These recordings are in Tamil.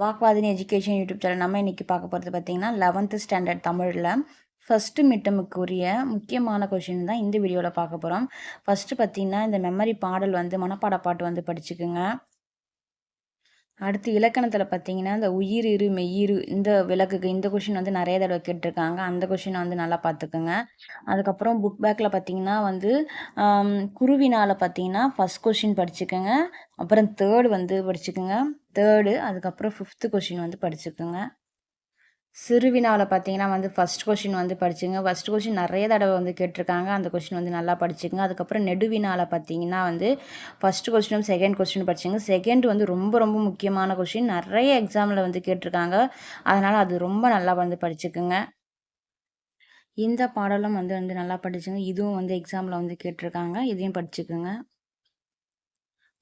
வாக்வாதினி எஜுகேஷன் யூடியூப் சேனல் நம்ம இன்றைக்கி பார்க்க போகிறது பார்த்திங்கன்னா லெவன்த்து ஸ்டாண்டர்ட் தமிழில் ஃபஸ்ட்டு மிட்டமுக்குரிய முக்கியமான கொஷின் தான் இந்த வீடியோவில் பார்க்க போகிறோம் ஃபஸ்ட்டு பார்த்திங்கன்னா இந்த மெமரி பாடல் வந்து மனப்பாட பாட்டு வந்து படிச்சுக்குங்க. அடுத்து இலக்கணத்தில் பார்த்தீங்கன்னா இந்த உயிர் இரு மெய்யிரு இந்த விளக்குக்கு இந்த கொஷின் வந்து நிறைய தடவை கேட்டிருக்காங்க. அந்த கொஷினை வந்து நல்லா பார்த்துக்குங்க. அதுக்கப்புறம் புக் பேக்கில் பார்த்தீங்கன்னா வந்து குருவினால் பார்த்தீங்கன்னா ஃபஸ்ட் கொஷின் படிச்சுக்கோங்க. அப்புறம் தேர்டு வந்து படிச்சுக்கோங்க. தேர்டு அதுக்கப்புறம் ஃபிஃப்த்து கொஷின் வந்து படிச்சுக்கோங்க. சிறுவினாவில் பார்த்தீங்கன்னா வந்து ஃபஸ்ட் கொஷின் வந்து படிச்சுங்க. ஃபஸ்ட் கொஷின் நிறைய தடவை வந்து கேட்டிருக்காங்க. அந்த கொஷின் வந்து நல்லா படிச்சுங்க அதுக்கப்புறம் நெடுவினாவில் பார்த்தீங்கன்னா வந்து ஃபஸ்ட் கொஷினும் செகண்ட் கொஷின் படிச்சுங்க. செகண்ட் வந்து ரொம்ப ரொம்ப முக்கியமான கொஷின் நிறைய எக்ஸாமில் வந்து கேட்டிருக்காங்க. அதனால் அது ரொம்ப நல்லா வந்து படிச்சுக்குங்க. இந்த பாடலும் வந்து வந்து நல்லா படிச்சுங்க. இதுவும் வந்து எக்ஸாமில் வந்து கேட்டிருக்காங்க. இதையும் படிச்சுக்குங்க.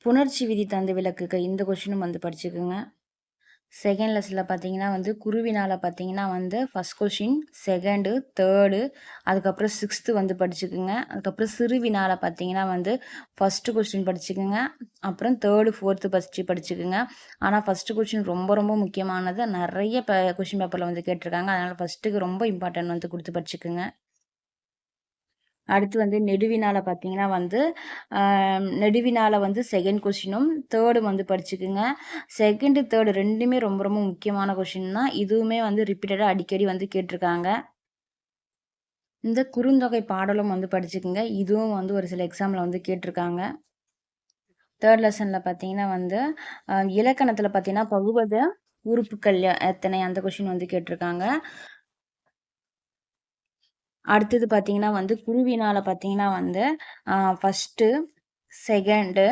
புணர்ச்சி விதி தந்து விளக்குக. இந்த கொஷினும் வந்து படிச்சுக்குங்க. செகண்ட் லெசனில் பார்த்தீங்கன்னா வந்து குருவினால் பார்த்தீங்கன்னா வந்து ஃபஸ்ட் கொஷின் செகண்டு தேர்டு அதுக்கப்புறம் சிக்ஸ்த்து வந்து படிச்சுக்குங்க. அதுக்கப்புறம் சிறுவினால் பார்த்தீங்கன்னா வந்து ஃபஸ்ட்டு கொஸ்டின் படிச்சுக்குங்க. அப்புறம் தேர்டு ஃபோர்த்து ஃபஸ்ட்டு படிச்சுக்குங்க. ஆனால் ஃபஸ்ட்டு கொஷின் ரொம்ப ரொம்ப முக்கியமானது. நிறைய கொஷின் பேப்பரில் வந்து கேட்டிருக்காங்க. அதனால் ஃபஸ்ட்டுக்கு ரொம்ப இம்பார்ட்டன்ட் வந்து கொடுத்து படிச்சுக்குங்க. அடுத்து வந்து நெடுவினால பார்த்தீங்கன்னா வந்து நெடுவினால வந்து செகண்ட் கொஷினும் தேர்டு வந்து படிச்சுக்குங்க. செகண்டு தேர்டு ரெண்டுமே ரொம்ப ரொம்ப முக்கியமான கொஷின் தான் இதுவுமே வந்து ரிப்பீட்டடாக அடிக்கடி வந்து கேட்டிருக்காங்க. இந்த குறுந்தொகை பாடலும் வந்து படிச்சுக்குங்க. இதுவும் வந்து ஒரு சில எக்ஸாமில் வந்து கேட்டிருக்காங்க. தேர்ட் லெசனில் பார்த்தீங்கன்னா வந்து இலக்கணத்தில் பார்த்தீங்கன்னா பகுவத உறுப்புக்கள் எத்தனை அந்த கொஷின் வந்து கேட்டிருக்காங்க. அடுத்தது பார்த்தீங்கன்னா வந்து குருவினால் பார்த்தீங்கன்னா வந்து ஃபஸ்ட்டு செகண்டு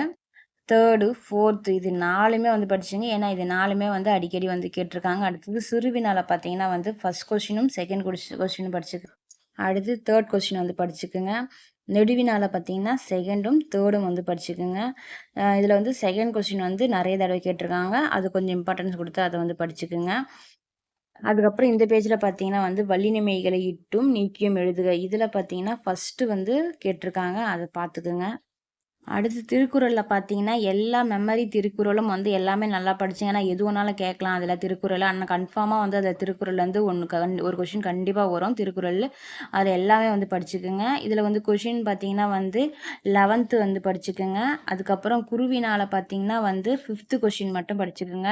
தேர்டு ஃபோர்த்து இது நாலுமே வந்து படிச்சுங்க ஏன்னா இது நாலுமே வந்து அடிக்கடி வந்து கேட்டிருக்காங்க. அடுத்தது சிறுவினால் பார்த்தீங்கன்னா வந்து ஃபஸ்ட் கொஷினும் செகண்ட் கொஷின் கொஷினும் படிச்சுக்கு அடுத்து தேர்ட் கொஸ்டின் வந்து படிச்சுக்குங்க. நெடுவினால் பார்த்தீங்கன்னா செகண்டும் தேர்டும் வந்து படிச்சுக்குங்க. இதில் வந்து செகண்ட் கொஸ்டின் வந்து நிறைய தடவை கேட்டிருக்காங்க. அது கொஞ்சம் இம்பார்ட்டன்ஸ் கொடுத்து அதை வந்து படிச்சுக்குங்க. அதுக்கப்புறம் இந்த பேஜில் பார்த்தீங்கன்னா வந்து வள்ளினிமைகளை இட்டும் நீக்கியும் எழுதுக. இதில் பார்த்தீங்கன்னா ஃபஸ்ட்டு வந்து கேட்டிருக்காங்க. அதை பார்த்துக்குங்க. அடுத்து திருக்குறளில் பார்த்தீங்கன்னா எல்லா மெமரி திருக்குறளும் வந்து எல்லாமே நல்லா படிச்சிங்கன்னா எது வேணாலும் கேட்கலாம். அதில் திருக்குறள் அண்ணன் கன்ஃபார்மாக வந்து அதில் திருக்குறள்லேருந்து ஒன்று கண் ஒரு கொஷின் கண்டிப்பாக வரும். திருக்குறளில் அதில் எல்லாமே வந்து படிச்சுக்கோங்க. இதில் வந்து கொஷின் பார்த்தீங்கன்னா வந்து லெவன்த்து வந்து படிச்சுக்கோங்க. அதுக்கப்புறம் குருவினால் பார்த்தீங்கன்னா வந்து ஃபிஃப்த்து கொஷின் மட்டும் படிச்சுக்கோங்க.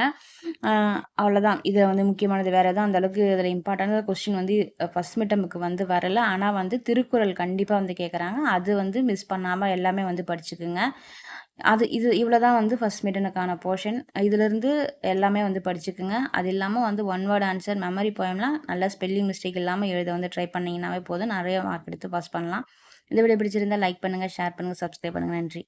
அவ்வளோதான் இதில் வந்து முக்கியமானது. வேறு எதுவும் அந்தளவுக்கு இதில் இம்பார்ட்டண்டான கொஷின் வந்து ஃபஸ்ட் மிட்டமுக்கு வந்து வரலை. ஆனால் வந்து திருக்குறள் கண்டிப்பாக வந்து கேட்குறாங்க அது வந்து மிஸ் பண்ணாமல் எல்லாமே வந்து படிச்சுக்கோங்க. வச்சுக்கோங்க. அது இது இவ்வளோ தான் வந்து ஃபஸ்ட் மிட்டனுக்கான போர்ஷன் இதுலேருந்து எல்லாமே வந்து படிச்சுக்குங்க. அது இல்லாமல் வந்து ஒன் வேர்ட் ஆன்சர் மெமரி போயம்லாம் நல்லா ஸ்பெல்லிங் மிஸ்டேக் இல்லாமல் எழுத வந்து ட்ரை பண்ணிங்கன்னாவே போதும். நிறைய மார்க் எடுத்து பாஸ் பண்ணலாம். இந்த வீடியோ பிடிச்சிருந்தா லைக் பண்ணுங்கள் ஷேர் பண்ணுங்கள் சப்ஸ்கிரைப் பண்ணுங்கள் நன்றி.